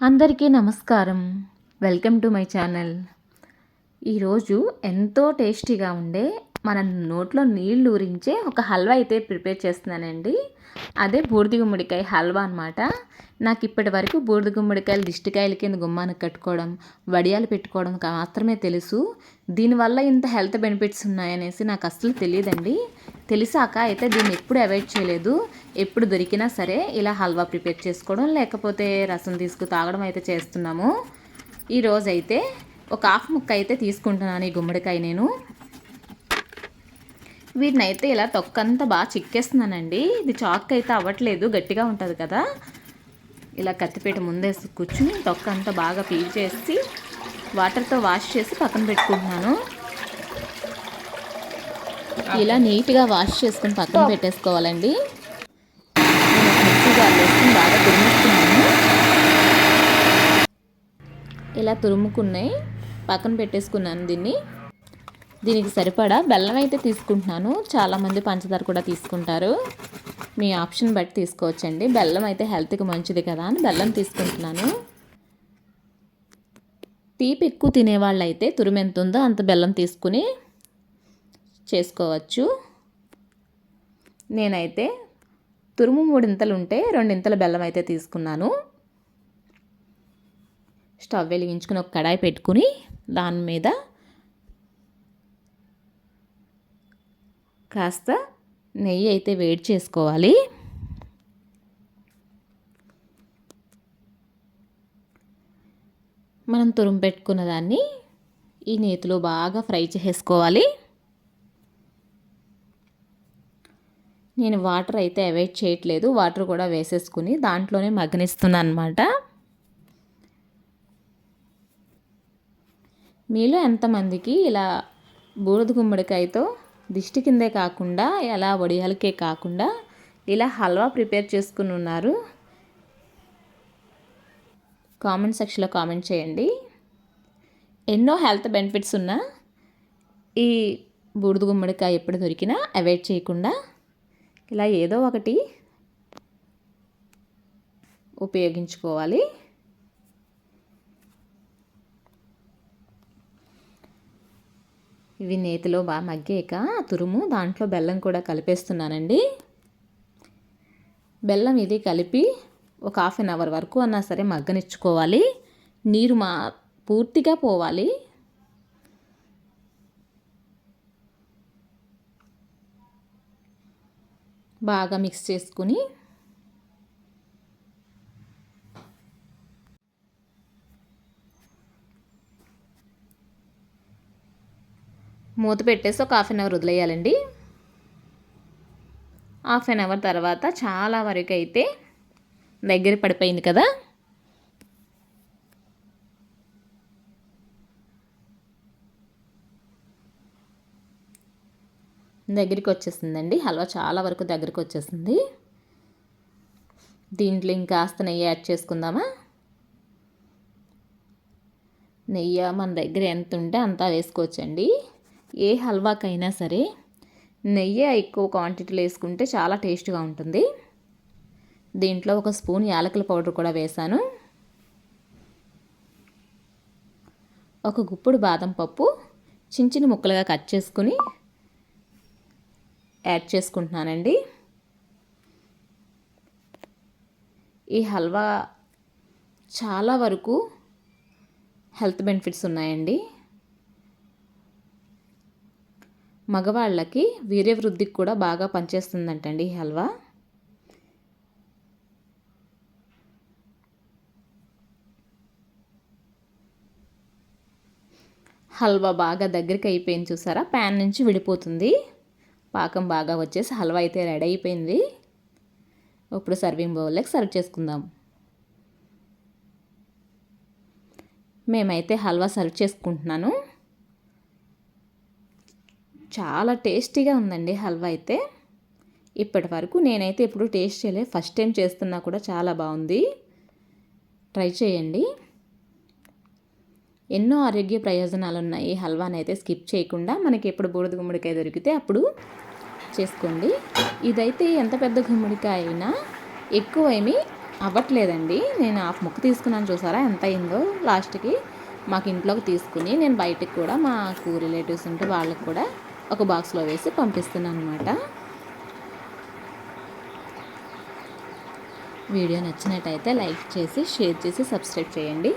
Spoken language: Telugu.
అందరికీ నమస్కారం. Welcome to my channel. ఈరోజు ఎంతో టేస్టీగా ఉండే మన నోట్లో నీళ్ళు ఊరించే ఒక హల్వా అయితే ప్రిపేర్ చేస్తున్నానండి. అదే బూడిద గుమ్మడికాయ హల్వా అనమాట నాకు ఇప్పటి వరకు బూడిద గుమ్మడికాయలు దిష్టికాయల కింద గుమ్మానికి కట్టుకోవడం వడియాలు పెట్టుకోవడం మాత్రమే తెలుసు. దీనివల్ల ఇంత హెల్త్ బెనిఫిట్స్ ఉన్నాయనేసి నాకు అస్సలు తెలియదండి. తెలిసాక అయితే దీన్ని ఎప్పుడు అవాయిడ్ చేయలేదు. ఎప్పుడు దొరికినా సరే ఇలా హల్వా ప్రిపేర్ చేసుకోవడం లేకపోతే రసం తీసుకు తాగడం అయితే చేస్తున్నాము. ఈరోజైతే ఒక హాఫ్ ముక్క అయితే తీసుకుంటున్నాను ఈ గుమ్మడికాయ నేను. వీటిని అయితే ఇలా తొక్కంతా బాగా చిక్కేస్తున్నానండి. ఇది చాక్ అయితే అవ్వట్లేదు గట్టిగా ఉంటుంది కదా. ఇలా కత్తిపేట ముందేసి కూర్చుని తొక్క అంతా బాగా పీల్ చేసి వాటర్తో వాష్ చేసి పక్కన పెట్టుకుంటున్నాను. ఇలా నీట్గా వాష్ చేసుకుని పక్కన పెట్టేసుకోవాలండి. వేసుకుని బాగా తురుముకున్నాను. ఇలా తురుముకున్నాయి. పక్కన పెట్టేసుకున్నాను దీన్ని. దీనికి సరిపడా బెల్లం అయితే తీసుకుంటున్నాను. చాలామంది పంచదార కూడా తీసుకుంటారు. మీ ఆప్షన్ బట్టి తీసుకోవచ్చండి. బెల్లం అయితే హెల్త్కి మంచిది కదా అని బెల్లం తీసుకుంటున్నాను. తీపి ఎక్కువ తినేవాళ్ళు అయితే తురుము ఎంత ఉందో అంత బెల్లం తీసుకుని చేసుకోవచ్చు. నేనైతే తురుము మూడింతలు ఉంటే రెండింతల బెల్లం అయితే తీసుకున్నాను. స్టవ్ వెలిగించుకుని ఒక కడాయి పెట్టుకుని దాని మీద కాస్త నెయ్యి అయితే వేడి చేసుకోవాలి. మనం తురుము పెట్టుకున్న దాన్ని ఈ నేతిలో బాగా ఫ్రై చేసుకోవాలి నేను వాటర్ అయితే అవాయిడ్ చేయట్లేదు. వాటర్ కూడా వేసేసుకుని దాంట్లోనే మగ్గనిస్తున్నాను అనమాట మీలో ఎంతమందికి ఇలా బూడిద గుమ్మడికాయతో దిష్టి కిందే కాకుండా ఎలా వడియాలకే కాకుండా ఇలా హల్వా ప్రిపేర్ చేసుకుని ఉన్నారు? కామెంట్ సెక్షన్లో కామెంట్ చేయండి. ఎన్నో హెల్త్ బెనిఫిట్స్ ఉన్న ఈ బూడిద గుమ్మడికాయ ఎప్పుడు దొరికినా అవాయిడ్ చేయకుండా ఇలా ఏదో ఒకటి ఉపయోగించుకోవాలి. ఇవి నేతిలో బాగా మగ్గాక తురుము దాంట్లో బెల్లం కూడా కలిపేస్తున్నానండి. బెల్లం ఇది కలిపి ఒక హాఫ్ అన్ అవర్ వరకు అన్నా సరే మగ్గనిచ్చుకోవాలి. నీరు మా పూర్తిగా పోవాలి. బాగా మిక్స్ చేసుకుని మూత పెట్టేసి ఒక హాఫ్ అన్ అవర్ వదిలేయాలండి. హాఫ్ అన్ అవర్ తర్వాత చాలా వరకు అయితే దగ్గర పడిపోయింది కదా? దగ్గరికి వచ్చేసిందండి హల్వా చాలా వరకు దగ్గరికి వచ్చేసింది దీంట్లో ఇంకాస్త నెయ్యి యాడ్ చేసుకుందామా? నెయ్యి మన దగ్గర ఎంత ఉంటే అంతా వేసుకోవచ్చండి. ఏ హల్వాకైనా సరే నెయ్యి ఎక్కువ క్వాంటిటీలో వేసుకుంటే చాలా టేస్ట్గా ఉంటుంది. దీంట్లో ఒక స్పూన్ యాలకుల పౌడర్ కూడా వేశాను ఒక గుప్పుడు బాదం పప్పు చిన్న చిన్న ముక్కలుగా కట్ చేసుకుని యాడ్ చేసుకుంటున్నానండి. ఈ హల్వా చాలా వరకు హెల్త్ బెనిఫిట్స్ ఉన్నాయండి. మగవాళ్ళకి వీర్యవృద్ధికి కూడా బాగా పనిచేస్తుందంటండి ఈ హల్వా. హల్వా బాగా దగ్గరికి అయిపోయింది చూసారా? ప్యాన్ నుంచి విడిపోతుంది. పాకం బాగా వచ్చేసి హల్వా అయితే రెడీ అయిపోయింది. ఇప్పుడు సర్వింగ్ బౌల్లోకి సర్వ్ చేసుకుందాం. మేమైతే హల్వా సర్వ్ చేసుకుంటున్నాను. చాలా టేస్టీగా ఉందండి హల్వా అయితే. ఇప్పటి వరకు నేనైతే ఎప్పుడు టేస్ట్ చేయలేదు. ఫస్ట్ టైం చేస్తున్నా కూడా చాలా బాగుంది. ట్రై చేయండి. ఎన్నో ఆరోగ్య ప్రయోజనాలు ఉన్నాయి హల్వాని అయితే స్కిప్ చేయకుండా మనకి ఎప్పుడు బూడిద గుమ్మడికాయ దొరికితే అప్పుడు చేసుకోండి. ఇదైతే ఎంత పెద్ద గుమ్మడికాయ అయినా ఎక్కువ ఏమి అవ్వట్లేదండి. నేను హాఫ్ ముక్క తీసుకున్నాను చూసారా? ఎంత అయిందో లాస్ట్కి మాకు ఇంట్లోకి తీసుకుని నేను బయటకు కూడా మాకు రిలేటివ్స్ ఉంటే వాళ్ళకి కూడా ఒక బాక్స్లో వేసి పంపిస్తున్నాను అనమాట వీడియో నచ్చినట్టయితే లైక్ చేసి షేర్ చేసి సబ్స్క్రైబ్ చేయండి.